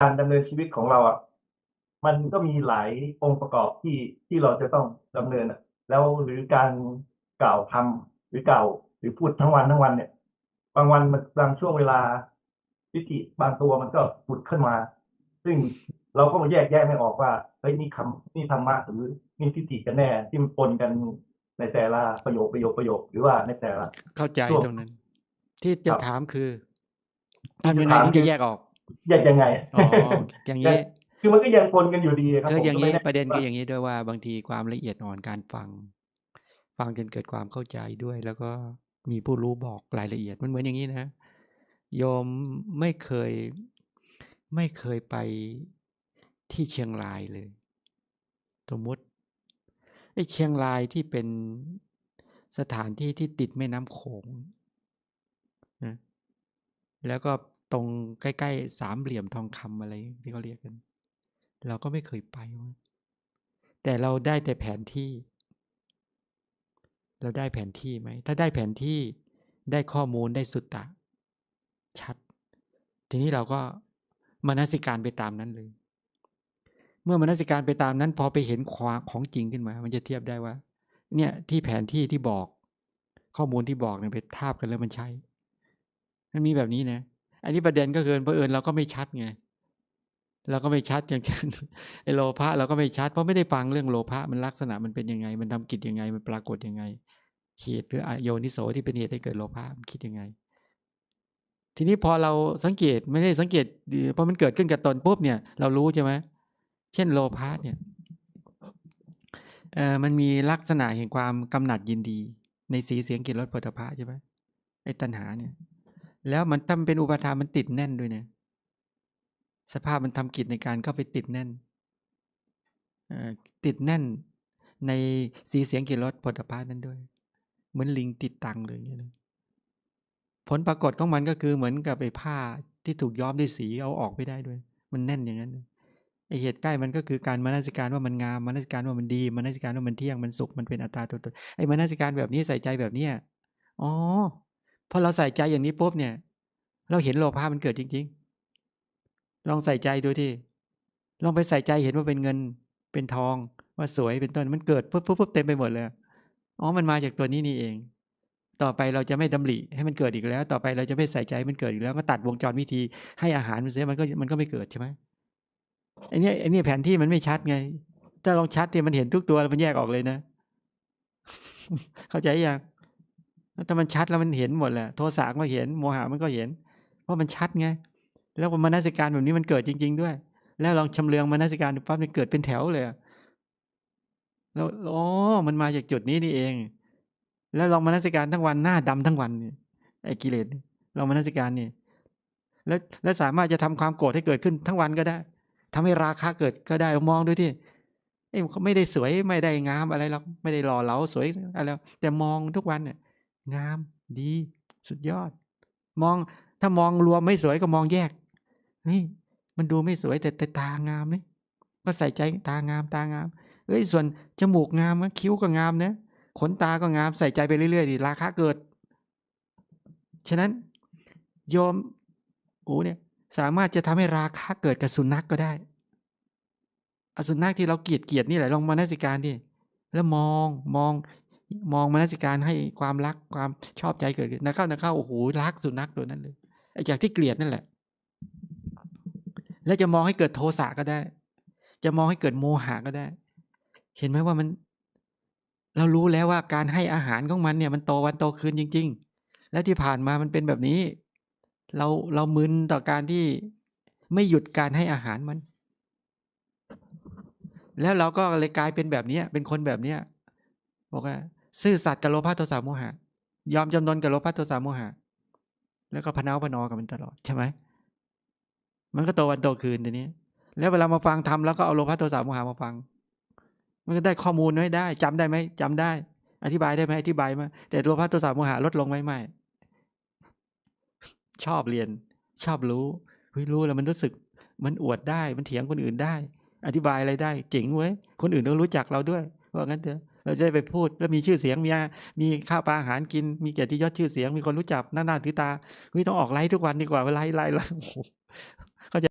การดำเนินชีวิตของเราอะมันก็มีหลายองค์ประกอบที่ที่เราจะต้องดำเนินอะแล้วหรือการกล่าวคำหรือกล่าวหรือพูดทั้งวันทั้งวันเนี่ย บางวันมันบางช่วงเวลาทิฏฐิบางตัวมันก็ผุดขึ้นมา ซึ่งเราก็มาแยกแยะไม่ออกว่าเฮ้ยนี่คำนี่ธรรมะหรือนี่ทิฏฐิกันแน่ที่มันปนกันในแต่ละประโยคประโยคประโยคหรือว่าในแต่ละเข้าใจช่วงตรงนั้น ที่คจะรับถามคือที่ทำจะยังไงถามถึงคืจะอแยกออก แยกยังไงอ๋ออย่างนี้คือมันก็ยังปนกันอยู่ดีครับคือผมอย่างก็นี้ไม่แน่ประเด็นคือว่าอย่างนี้ด้วยว่าบางทีความละเอียดอ่อนการฟัง ฟังจนเกิดความเข้าใจด้วย แล้วก็มีผู้รู้บอกรายละเอียดมันเหมือนอย่างนี้นะโยมไม่เคยไม่เคยไปที่เชียงรายเลย สมมติไอ้เชียงรายที่เป็นสถานที่ที่ติดแม่น้ำโขงนะแล้วก็ ตรงใกล้ๆสามเหลี่ยมทองคำอะไรที่เขาเรียกกัน เราก็ไม่เคยไป แต่เราได้แต่แผนที่ เราได้แผนที่ไหม ถ้าได้แผนที่ได้ข้อมูลได้สุดตะ ชัด ทีนี้เราก็มนสิการไปตามนั้นเลย เมื่อมนสิการไปตามนั้น พอไปเห็นความของจริงขึ้นมา มันจะเทียบได้ว่า เนี่ยที่แผนที่ที่บอก ข้อมูลที่บอกเนี่ยไปทาบกันแล้วมันใช่มันมีแบบนี้นะ อันนี้ประเด็นก็คือเพอเอิญเราก็ไม่ชัดไงเราก็ไม่ชัดอย่างเช่นไอโลภะเราก็ไม่ชัด เพราะไม่ได้ฟังเรื่องโลภะมันลักษณะมันเป็นยังไง มันทำกิจยังไงมันปรากฏยังไงเหตุหรืออโยนิโสที่เป็นเหตุให้เกิดโลภะมันคิดยังไง ทีนี้พอเราสังเกตไม่ได้สังเกตพอมันเกิดขึ้นกับตนปุ๊บเนี่ย เรารู้ใช่ไหมเช่นโลภะเนี่ยเออมันมีลักษณะแห่งความกำหนัดยินดี ในสีเสียงกลิ่นรสผลิตภัณฑ์ใช่ไหมไอ้ตัณหาเนี่ย แล้วมันตั้มเป็นอุปทานมันติดแน่นด้วยเนี่ยสภาพมันทำกิจในการเข้าไปติดแน่นติดแน่นในสีเสียงกลิ่นรสผลิตภัณฑ์นั้นด้วย เหมือนลิงติดตังเลยอย่างเงี้ผลปรากฏของมันก็คือเหมือนกับไอ้ผ้าที่ถูกย้อมด้วยสีเอาออกไม่ได้ด้วย มันแน่นอย่างนั้นไอเหตุใกล้มันก็คือการมานาสิการว่ามันงามมานาสิการว่ามันดีมานาสิการว่ามันเที่ยงมันสุขมันเป็นอัตตาตัวตนไอ้มนาสิการแบบนี้ใส่ใจแบบเนี้ยอ๋อ พอเราใส่ใจอย่างนี้ปุ๊บเนี่ย เราเห็นโลภะมันเกิดจริง ๆ ลองใส่ใจดูที่ลองไปใส่ใจเห็นว่าเป็นเงินเป็นทองว่าสวยเป็นต้นมันเกิดปุ๊บปุ๊บปุ๊บเต็มไปหมดเลยอ๋อมันมาจากตัวนี้นี่เอง ต่อไปเราจะไม่ดำริให้มันเกิดอีกแล้ว ต่อไปเราจะไม่ใส่ใจให้มันเกิดอีกแล้ว ก็ตัดวงจรวิธีให้อาหารมันเสียมันก็มันก็ไม่เกิดใช่ไหมไอ้นี่ไอ้นี่แผนที่มันไม่ชัดไง ถ้าลองชัดที่มันเห็นทุกตัวมันแยกออกเลยนะ เข้าใจยัง ถ้ามันชัดแล้วมันเห็นหมดแหละโทสะก็เห็นโมหะมันก็เห็น เพราะมันชัดไง แล้วมนสิการแบบนี้มันเกิดจริง ๆ ด้วย แล้วลองชำเลืองมนสิการดูปั๊บมันเกิดเป็นแถวเลยแล้วอ๋อมันมาจากจุดนี้นี่เอง แล้วลองมนสิการทั้งวันหน้าดำทั้งวันเนี่ยไอ้กิเลสลองมนสิการนี่แล้วแล้วสามารถจะทำความโกรธให้เกิดขึ้นทั้งวันก็ได้ทำให้ราคะเกิดก็ได้มองดูที่เอ้ยไม่ได้สวยไม่ได้งามอะไรหรอกไม่ได้หล่อเหลาสวยอะไรหรอกแต่มองทุกวันเนี่ย งาม ดี สุดยอด มองถ้ามองรวมไม่สวยก็มองแยกเฮ้ยมันดูไม่สวยแต่แต่ตางามนี่ก็ใส่ใจตางามตางามเอ้ยส่วนจมูกงามนะคิ้วก็งามนะขนตาก็งามใส่ใจไปเรื่อยๆดิราคาเกิด ฉะนั้นโยมโอ้เนี่ยสามารถจะทำให้ราคาเกิดกับสุนัขกก็ได้อสุนัขที่เราเกลียดเกลียดนี่แหละลองมานสิการดิแล้วมองมอง มองมนสิการให้ความรักความชอบใจเกิดขึ้นนะเข้านะเข้าโอ้โหรักสุนัขตัวนั้นเลยไอ้จากที่เกลียดนั่นแหละ แล้วจะมองให้เกิดโทสะก็ได้ จะมองให้เกิดโมหะก็ได้ เห็นไหมว่ามัน เรารู้แล้วว่าการให้อาหารของมันเนี่ย มันโตวันโตคืนจริง ๆ และที่ผ่านมามันเป็นแบบนี้ เราเรามึนต่อการที่ไม่หยุดการให้อาหารมัน แล้วเราก็เลยกลายเป็นแบบนี้เป็นคนแบบนี้บอกว่า ซื่อสัตย์กับโลภะโทสะโมหะ ยอมจำนนกับโลภะโทสะโมหะ แล้วก็พนาพนอกับมันตลอดใช่ไหมมันก็โตวันโตคืนทีนี้ แล้วเวลามาฟังทำแล้วก็เอาโลภะโทสะโมหะมาฟัง มันก็ได้ข้อมูลไม่ได้จำได้ไหมจำได้ อธิบายได้ไหมอธิบายมาแต่โลภะโทสะโมหะลดลงไหมไม่ชอบเรียน ชอบรู้เฮ้ยรู้แล้วมันรู้สึก มันอวดได้มันเถียงคนอื่นได้ อธิบายอะไรได้เจ๋งเว้ยคนอื่นต้องรู้จักเราด้วยว่างั้นเถอะ เราจะไปพูดแล้วมีชื่อเสียงมีมีข้าวปลาอาหารกิน มีเกียรติยศชื่อเสียงมีคนรู้จักหน้าหน้าถือตาเฮ้ยต้องออกไลฟ์ทุกวันดีกว่าไลฟ์ไลฟ์ไลฟ์